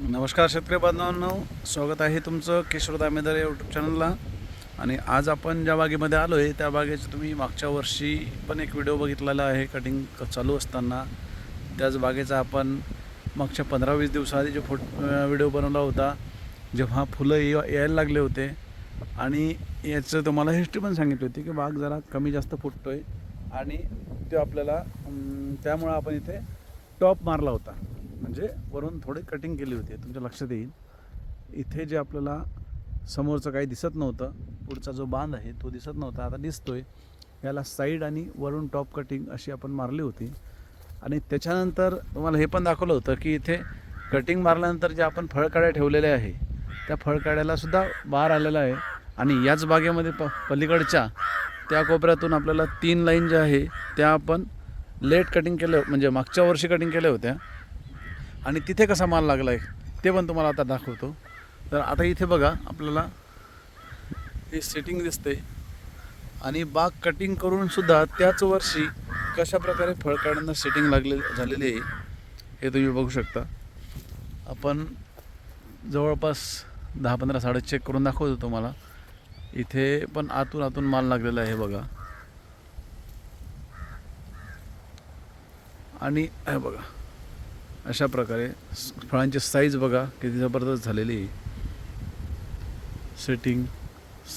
नमस्कार शेतकरी बांधवांनो स्वागत आहे तुमचं किशोर दामेदार यूट्यूब चॅनलला आणि आज आपण ज्या बागेमध्ये आलो आहे त्या बागेचं तुम्ही मागच्या वर्षी पण एक व्हिडिओ बघितलेला आहे कटिंग चालू असताना. त्याच बागेचा आपण मागच्या पंधरा वीस दिवसाआधी जो फोट व्हिडिओ बनवला होता जेव्हा फुलं या- यायला लागले होते. आणि याचं तुम्हाला हिस्ट्री पण सांगितली होती की बाग जरा कमी जास्त फुटतो आहे आणि ते आपल्याला त्यामुळं आपण इथे टॉप मारला होता. म्हणजे वरून थोडी कटिंग केली होती. तुमच्या लक्षात येईल. इथे जे आपल्याला समोरचं काही दिसत नव्हतं पुढचा जो बांध आहे तो दिसत नव्हता. आता दिसतोय. याला साईड आणि वरून टॉप कटिंग अशी आपण मारली होती. आणि त्याच्यानंतर तुम्हाला हे पण दाखवलं होतं की इथे कटिंग मारल्यानंतर जे आपण फळकाड्या ठेवलेल्या आहे त्या फळकाड्यालासुद्धा बार आलेला आहे. आणि याच बागेमध्ये प पलीकडच्या त्या कोपऱ्यातून आपल्याला तीन लाईन ज्या आहे त्या आपण लेट कटिंग केलं म्हणजे मागच्या वर्षी कटिंग केल्या होत्या. आणि तिथे कसा माल लागला आहे ते पण तुम्हाला आता दाखवतो. तर आता इथे बघा आपल्याला हे सेटिंग दिसते आणि बाग कटिंग करून सुद्धा त्याच वर्षी कशा प्रकारे फळकाड्यांना सेटिंग लागले झालेली आहे हे तुम्ही बघू शकता. आपण जवळपास दहा पंधरा साडे चेक करून दाखवतो तुम्हाला. इथे पण आतून आतून माल लागलेला आहे बघा. आणि हे बघा. अशा प्रकारे फळांची साईज बघा किती जबरदस्त झालेली आहे. सेटिंग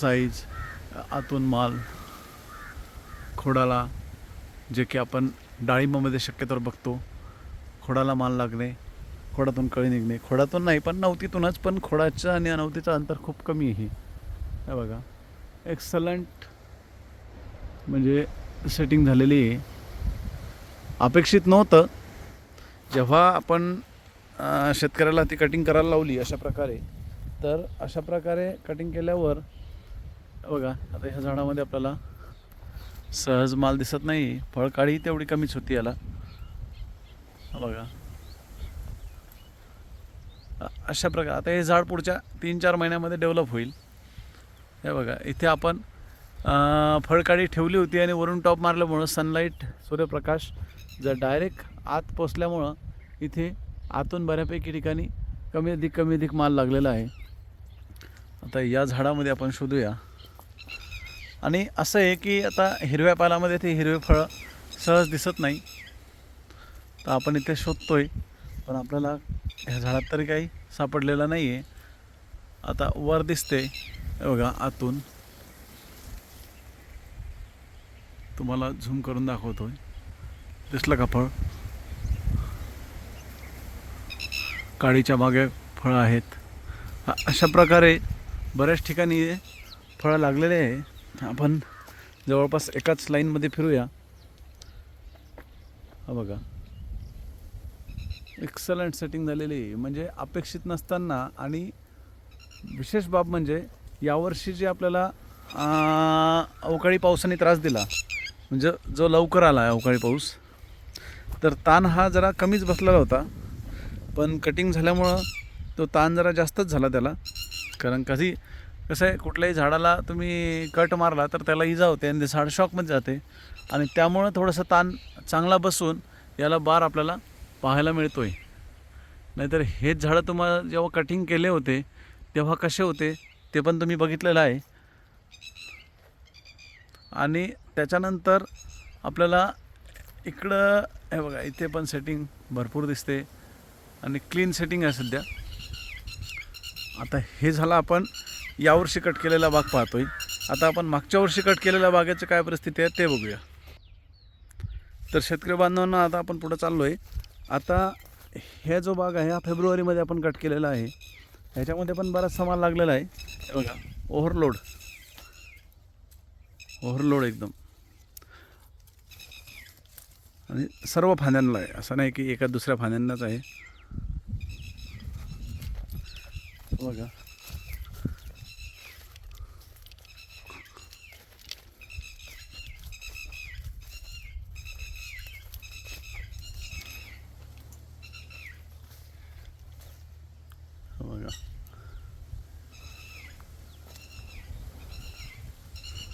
साईज आतून माल खोडाला जे की आपण डाळिंबामध्ये शक्यतोवर बघतो. खोडाला माल लागणे खोडातून कळी निघणे. खोडातून नाही पण नवतीतूनच पण खोडाचं आणि अनवतीचं अंतर खूप कमी आहे. हे बघा. एक्सलंट म्हणजे सेटिंग झालेली आहे. अपेक्षित नव्हतं जेव्हा आपण शेतकऱ्याला ती कटिंग करायला लावली अशा प्रकारे तर अशा प्रकारे कटिंग केल्यावर बघा आता ह्या झाडामध्ये आपल्याला सहज माल दिसत नाही फळकाळी तेवढी कमीच होती याला. बघा. अशा प्रकारे आता हे झाड पुढच्या तीन चार महिन्यामध्ये डेव्हलप होईल. हे बघा इथे आपण फळकाळी ठेवली होती आणि वरून टॉप मारल्यामुळं सनलाईट सूर्यप्रकाश जर डायरेक्ट आत पोचल्यामुळं इथे आतून बऱ्यापैकी ठिकाणी कमी अधिक कमी अधिक माल लागलेला आहे. आता या झाडामध्ये आपण शोधूया. आणि असं आहे की आता हिरव्या पालामध्ये ते हिरवे फळं सहज दिसत नाही. तर आपण इथे शोधतोय पण आपल्याला ह्या झाडात तरी काही सापडलेलं नाही आहे आता वर दिसते बघा आतून. तुम्हाला झूम करून दाखवतोय. दिसलं का फळ? काळीच्या मागे फळं आहेत. अशा प्रकारे बऱ्याच ठिकाणी फळं लागलेले आहे. आपण जवळपास एकाच लाईनमध्ये फिरूया. हा बघा. एक्सलंट सेटिंग झालेली म्हणजे अपेक्षित नसताना आणि विशेष बाब म्हणजे यावर्षी जे आपल्याला अवकाळी पावसाने त्रास दिला म्हणजे जो लवकर आला आहे अवकाळी पाऊस तर ताण हा जरा कमीच बसलेला होता. पण कटिंग झाल्यामुळं तो ताण जरा जास्तच झाला त्याला. कारण कधी कसं आहे कुठल्याही झाडाला तुम्ही कट मारला तर त्याला इजा होते आणि ते झाड शॉकमध्ये जाते. आणि त्यामुळं थोडंसं ताण चांगला बसून याला बार आपल्याला पाहायला मिळतो आहे नाहीतर हेच झाडं तुम्हाला जेव्हा कटिंग केले होते तेव्हा कसे होते ते पण तुम्ही बघितलेलं आहे. आणि त्याच्यानंतर आपल्याला इकडं हे बघा इथे पण सेटिंग भरपूर दिसते. आणि क्लीन सेटिंग आहे सध्या. आता हे झालं आपण यावर्षी कट केलेला बाग पाहतोय. आता आपण मागच्या वर्षी कट केलेल्या बागेची काय परिस्थिती आहे ते बघूया. तर शेतकरी बांधवांना आता आपण पुढं चाललो आहे आता हे जो बाग आहे हा फेब्रुवारीमध्ये आपण कट केलेला आहे. ह्याच्यामध्ये पण बराचसा माल लागलेला आहे. बघा ओव्हरलोड ओव्हरलोड एकदम. आणि सर्व फांद्यांना आहे. असं नाही की एका दुसऱ्या फांद्यांनाच आहे. बघा. बघा.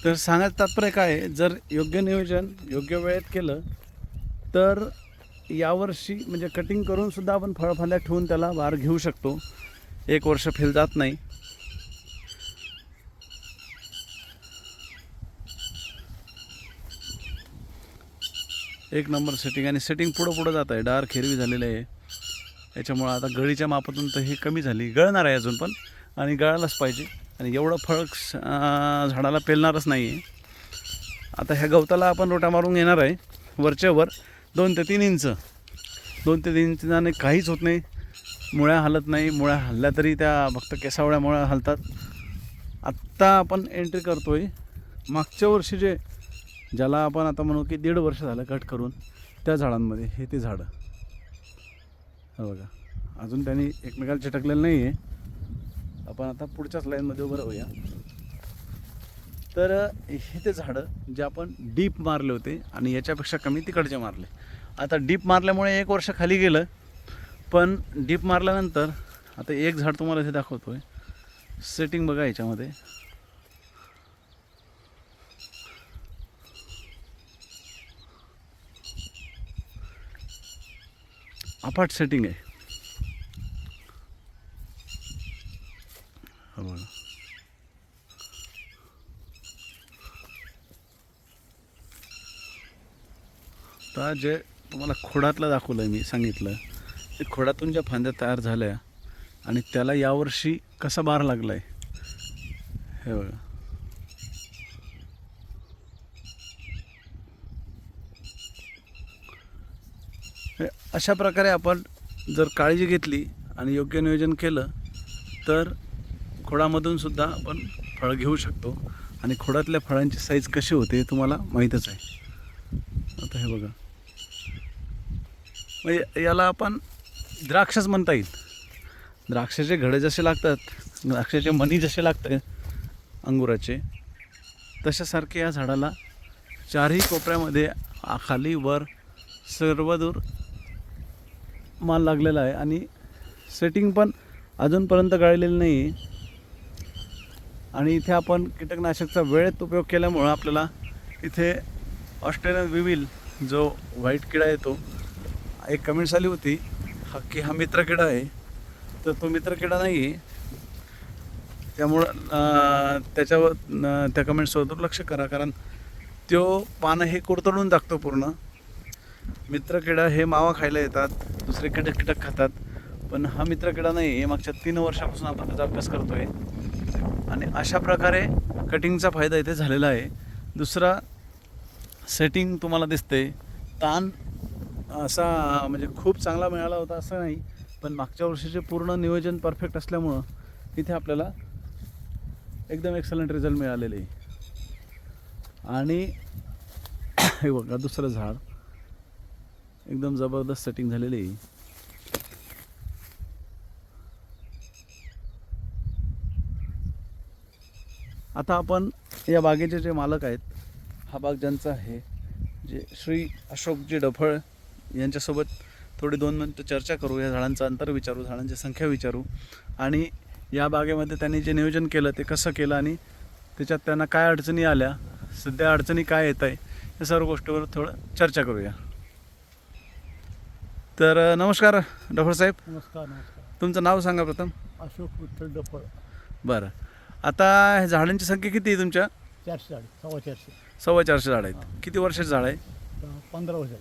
तर सांगायचं तात्पर्य काय आहे, जर योग्य नियोजन योग्य वेळेत केलं तर यावर्षी म्हणजे कटिंग करून सुद्धा आपण फळफाल्या ठेवून त्याला बार घेऊ शकतो. एक वर्ष फेल जात नाही. एक नंबर सेटिंग आणि सेटिंग पुढं पुढं जात आहे. डार्क हिरवी झालेली आहे. याच्यामुळं आता गळीच्या मापातून तर ही कमी झाली. गळणार आहे अजून पण. आणि गळायलाच पाहिजे. आणि एवढं फळ झाडाला पेलणारच नाही आहे आता ह्या गवताला आपण रोटा मारून येणार आहे. वरच्या वर दोन ते तीन इंच. दोन ते तीन इंचाने काहीच होत नाही. मुळ्या हलत नाही मुळ्या हल्ल्या तरी त्या फक्त केसावळ्या मुळ्या हलतात. आत्ता आपण एंट्री करतो आहे मागच्या वर्षी जे ज्याला आपण आता म्हणू की दीड वर्ष झालं कट करून त्या झाडांमध्ये हे ते झाडं. हे बघा. अजून त्यांनी एकमेकाला चिटकलेलं नाही आहे आपण आता पुढच्याच लाईनमध्ये उभं राहूया. तर हे ते झाडं जे आपण डीप मारले होते आणि याच्यापेक्षा कमी तिकडचे मारले. आता डीप मारल्यामुळे एक वर्ष खाली गेलं. पण डीप मारल्यानंतर आता एक झाड तुम्हाला इथे दाखवतो आहे सेटिंग बघा याच्यामध्ये. अफाट सेटिंग आहे. बघा. आता जे तुम्हाला खोडातलं दाखवलं आहे मी सांगितलं. खोडातून ज्या फांद्या तयार झाल्या आणि त्याला यावर्षी कसा बार लागला आहे हे बघा. अशा प्रकारे आपण जर काळजी घेतली आणि योग्य नियोजन केलं तर खोडामधून सुद्धा आपण फळ घेऊ शकतो आणि खोडातल्या फळांची साईज कशी होते हे तुम्हाला माहीतच आहे. आता हे बघा. म्हणजे याला आपण द्राक्षच म्हणता येईल. द्राक्षाचे घडे जसे लागतात द्राक्षाचे मणी जसे लागतात अंगुराचे तशासारखे या झाडाला चारही कोपऱ्यामध्ये खाली वर सर्वदूर माल लागलेला आहे आणि सेटिंग पण अजूनपर्यंत गाळलेली नाही आहे आणि इथे आपण कीटकनाशकचा वेळेत उपयोग केल्यामुळं आपल्याला इथे ऑस्ट्रेलियन विविल जो व्हाईट किडा येतो एक कमेंट्स आली होती. हा की हा मित्र किडा आहे. तर तो मित्र किडा नाही आहे. त्यामुळं त्याच्यावर त्या कमेंट्सवर दुर्लक्ष करा. कारण तो पानं हे कुरतडून टाकतो पूर्ण? मित्र किडा हे मावा खायला येतात दुसरे कीटक कीटक खातात. पण हा मित्र किडा नाही आहे. मागच्या तीन वर्षापासून आपण त्याचा अभ्यास करतो आहे आणि अशा प्रकारे कटिंगचा फायदा इथे झालेला आहे. दुसरा सेटिंग तुम्हाला दिसते ताण असा म्हणजे खूप चांगला मिळाला होता असं नाही पण मागच्या वर्षीचे पूर्ण नियोजन परफेक्ट असल्यामुळं तिथे आपल्याला एकदम एक्सलंट रिझल्ट मिळालेले. आणि हे बघा दुसरं झाड. एकदम जबरदस्त सेटिंग झालेली आहे. आता आपण या बागेचे जे मालक आहेत हा बाग ज्यांचा आहे जे श्री अशोकजी डफळ यांच्यासोबत थोडी दोन मिनटं चर्चा करू या झाडांचं अंतर विचारू झाडांची संख्या विचारू. आणि या बागेमध्ये त्यांनी जे नियोजन केलं ते कसं केलं आणि त्याच्यात त्यांना काय अडचणी आल्या सध्या अडचणी काय येत आहे या सर्व गोष्टीवर थोडं चर्चा करूया. तर नमस्कार डफळ साहेब. नमस्कार नमस्कार. तुमचं नाव सांगा प्रथम. अशोक विठ्ठल डफळ बरं. आता ह्या झाडांची संख्या किती आहे तुमच्या? चारशे झाडे सव्वा चारशे. सव्वा चारशे झाड आहेत. किती वर्षाचं झाड आहे? पंधरा वर्ष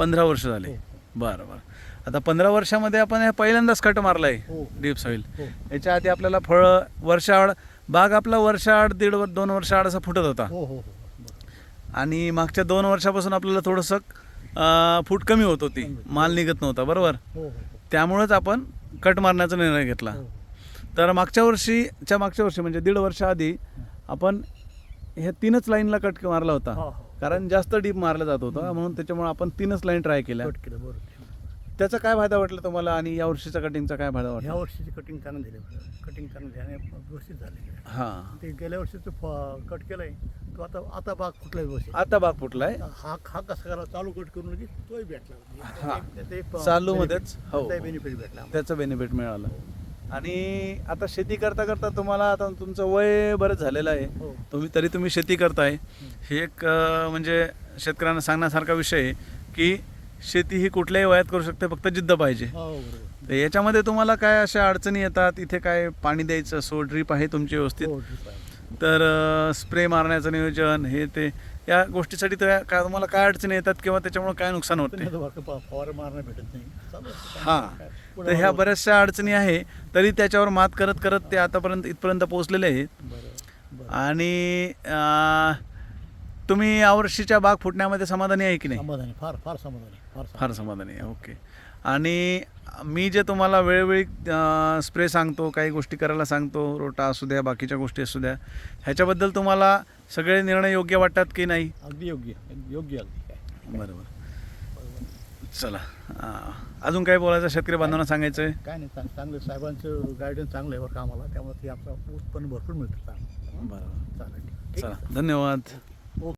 पंधरा वर्ष. झाले. हो. बरं बरं. आता पंधरा वर्षामध्ये आपण हे पहिल्यांदाच कट मारला आहे हो. डीप सॉईल हो. याच्या आधी आपल्याला फळं वर्षाआड बाग आपला वर्षाआड दीड वर दोन वर्षाआड असा फुटत होता. आणि मागच्या दोन वर्षापासून आपल्याला थोडंसं फूट कमी होत होती. माल निघत नव्हता बरोबर? त्यामुळंच आपण कट मारण्याचा निर्णय घेतला. तर मागच्या वर्षीच्या मागच्या वर्षी म्हणजे दीड वर्ष आधी आपण ह्या तीनच लाईनला कट मारला होता. हो हो. कारण जास्त डीप मारला जात होता म्हणून त्याच्यामुळे आपण तीनच लाईन ट्राय केल्या. कट केलं बरोबर. त्याचा काय फायदा वाटला तुम्हाला आणि या वर्षीचा कटिंगचा काय फायदा ह्या वाटला वर्षीची कटिंग चांगलं झाली कटिंग चांगलं झाल्याने व्यवस्थित झाले. हां. ते गेल्या वर्षीचं फ- कट केलंय. तो आता आता बाग कुठलाही व्यवस्थित. आता बाग फुटलाय? हा हा कसा करा चालू कट करून की तोही भेटला. हा. एक चालू मध्येच, हो. बेनिफिट भेटला. त्याचं बेनिफिट मिळालं. आणि आता शेती करता करता तुम्हाला आता तुमचं वय बरंच झालेलं आहे. हो. तुम्ही तरी तुम्ही शेती करताय. हे एक म्हणजे शेतकऱ्यांना सांगण्यासारखा विषय आहे की शेती ही कुठल्याही वयात करू शकते फक्त जिद्द पाहिजे. हो तर याच्यामध्ये तुम्हाला काय अशा अडचणी येतात? इथे काय पाणी द्यायचं? असो ड्रीप आहे तुमची व्यवस्थित? हो. तर स्प्रे मारण्याचं नियोजन हे ते या गोष्टीसाठी तर काय तुम्हाला काय अडचणी येतात किंवा त्याच्यामुळे काय नुकसान होते फवारा मारणं भेटत नाही. हां. तर ह्या. बऱ्याचशा अडचणी आहे. तरी त्याच्यावर मात करत करत ते आतापर्यंत इथपर्यंत पोहोचलेले आहेत. आणि तुम्ही यावर्षीच्या बाग फुटण्यामध्ये समाधानी आहे की नाही? समाधानी फार फार समाधानी. फार समाधानी आहे. ओके. आणि मी जे तुम्हाला वेळोवेळी स्प्रे सांगतो काही गोष्टी करायला सांगतो रोटा असू द्या बाकीच्या गोष्टी असू द्या ह्याच्याबद्दल तुम्हाला सगळे निर्णय योग्य वाटतात की नाही? अगदी योग्य योग्य अगदी. बरोबर. चला अजून काय बोलायचं शेतकरी बांधवांना सांगायचं आहे काय नाही चांग चांगलं साहेबांचं गायडन्स चांगलं आहे बरं का आम्हाला. त्यामुळे ते आपलं उत्पन्न भरपूर मिळतं चांगलं. बरोबर. चालेल. चला धन्यवाद.